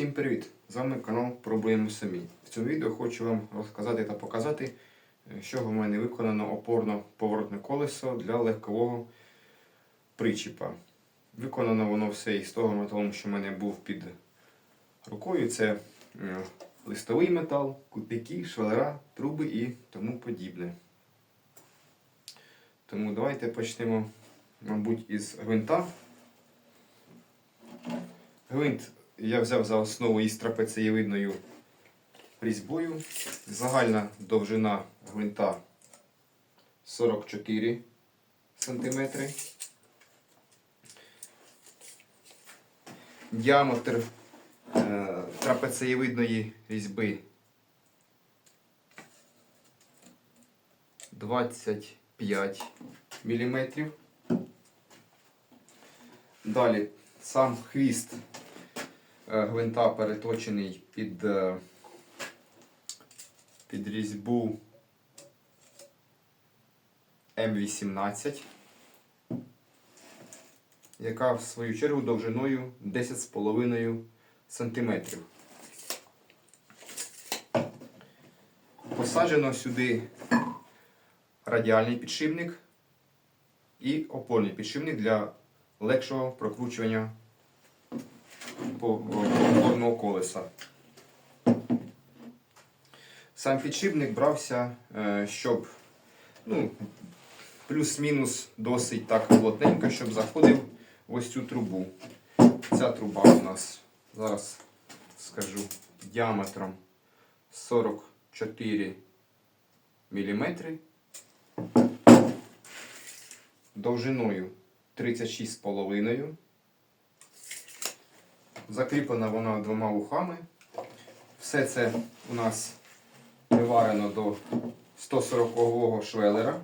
Всім привіт! З вами канал Пробуємо самі. В цьому відео хочу вам розказати та показати, е, що в мене виконано опорно-поворотне колесо для легкового причіпа. Виконано воно все із того металу, що в мене був під рукою. Це е, листовий метал, кутики, швелера, труби і тому подібне. Тому давайте почнемо, мабуть, із гвинта. Гвинт я взяв за основу із трапецієвидною різьбою. Загальна довжина гвинта 44 см. Діаметр е, трапецієвидної різьби 25 мм. Далі сам хвіст гвинта переточений під, е, під різьбу М18, яка в свою чергу довжиною 10,5 см. Посаджено сюди радіальний підшипник і опорний підшипник для легшого прокручування по- опорного колеса. Сам підшипник брався, е, щоб ну, плюс-мінус досить так плотненько, щоб заходив в ось цю трубу. Ця труба у нас, зараз скажу, діаметром 44 мм, довжиною 36,5 Закріплена вона двома вухами. Все це у нас приварено до 140-го швелера.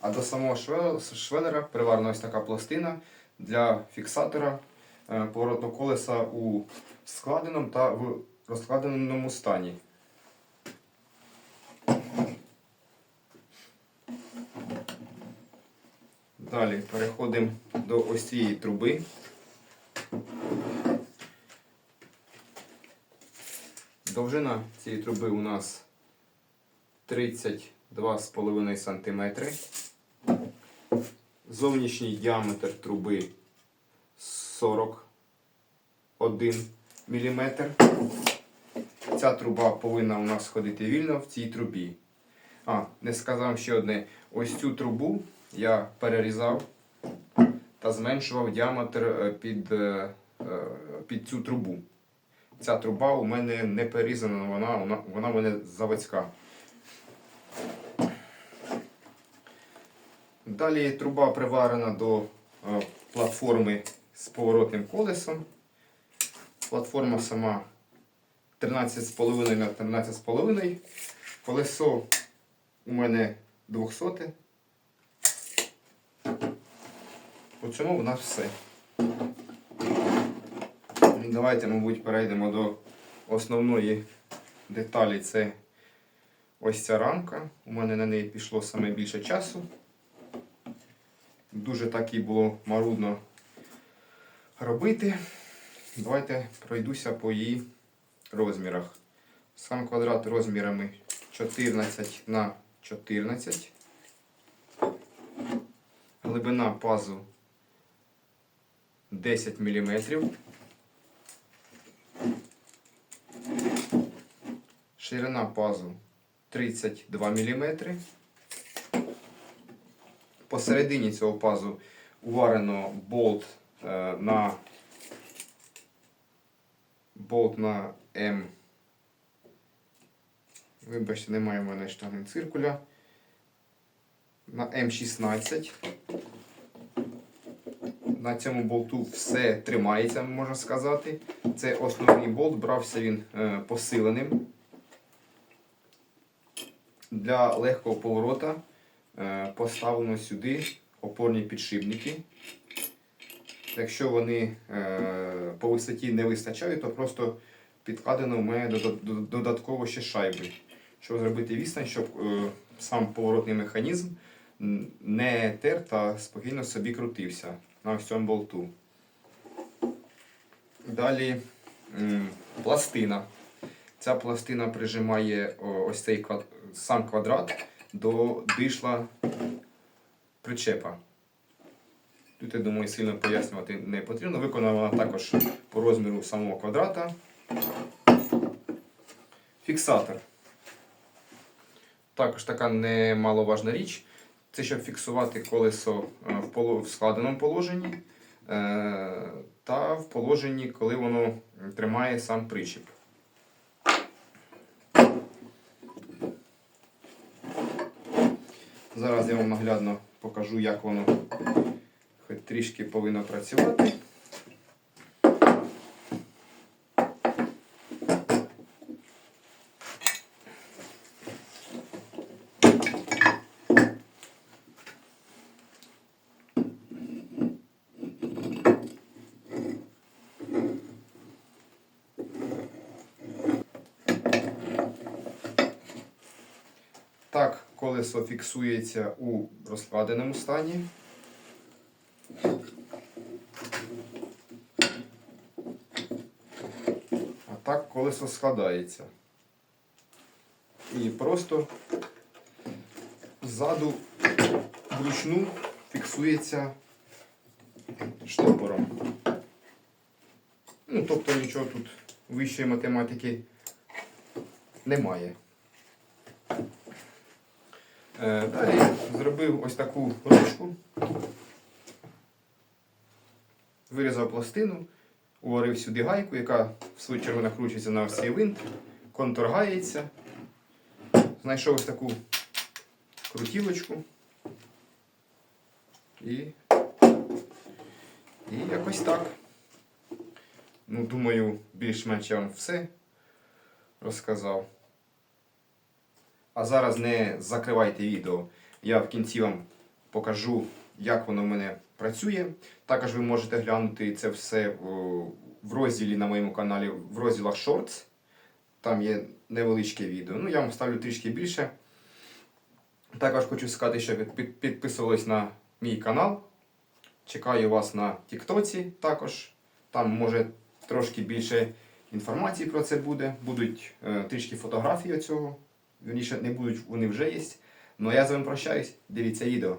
А до самого швелера приварена ось така пластина для фіксатора е, поворотного колеса у складеному та в розкладеному стані. Далі переходимо до ось цієї труби. Довжина цієї труби у нас 32,5 см. Зовнішній діаметр труби 41 мм. Ця труба повинна у нас ходити вільно в цій трубі. А, не сказав ще одне. Ось цю трубу я перерізав та зменшував діаметр е, під, е, е, під цю трубу. Ця труба у мене не перерізана, вона, вона, вона у мене заводська. Далі труба приварена до платформи з поворотним колесом. Платформа сама 13,5 на 13,5. Колесо у мене 200. По цьому в нас все. Давайте, мабуть, перейдемо до основної деталі. Це ось ця рамка. У мене на неї пішло саме більше часу. Дуже так і було марудно робити. Давайте пройдуся по її розмірах. Сам квадрат розмірами 14 на 14. Глибина пазу 10 мм. Ширина пазу 32 мм. Посередині цього пазу уварено болт е, на болт на М. Вибачте, немає в мене штанги циркуля. На М16. На цьому болту все тримається, можна сказати. Це основний болт, брався він е, посиленим. Для легкого поворота е, поставлено сюди опорні підшипники. Якщо вони е, по висоті не вистачають, то просто підкладено у мене дода- дода- додатково ще шайби. Щоб зробити відстань, щоб сам поворотний механізм не тер та спокійно собі крутився на ось цьому болту. Далі пластина. Ця пластина прижимає ось цей квад... сам квадрат до дишла причепа. Тут, я думаю, сильно пояснювати не потрібно. Виконана вона також по розміру самого квадрата. Фіксатор. Також така немаловажна річ. Це щоб фіксувати колесо е, в, складеному положенні е, та в положенні, коли воно тримає сам причіп. Зараз я вам наглядно покажу, як воно хоч трішки повинно працювати. Так, колесо фіксується у розкладеному стані. А так колесо складається. І просто ззаду вручну фіксується штопором. Ну, тобто нічого тут вищої математики немає. Е, Далі зробив ось таку ручку, вирізав пластину, уварив сюди гайку, яка в свою чергу накручується на ось цей винт, конторгається. Знайшов ось таку крутілочку. І, і якось так. Ну, думаю, більш-менш я вам все розказав. А зараз не закривайте відео. Я в кінці вам покажу, як воно в мене працює. Також ви можете глянути це все в розділі на моєму каналі, в розділах Shorts. Там є невеличке відео. Ну, я вам ставлю трішки більше. Також хочу сказати, що підписувались на мій канал. Чекаю вас на Тіктоці також. Там може трошки більше інформації про це буде. Будуть е, трішки фотографії цього. Вірніше, не будуть, вони вже є. Ну а я з вами прощаюсь. Дивіться відео.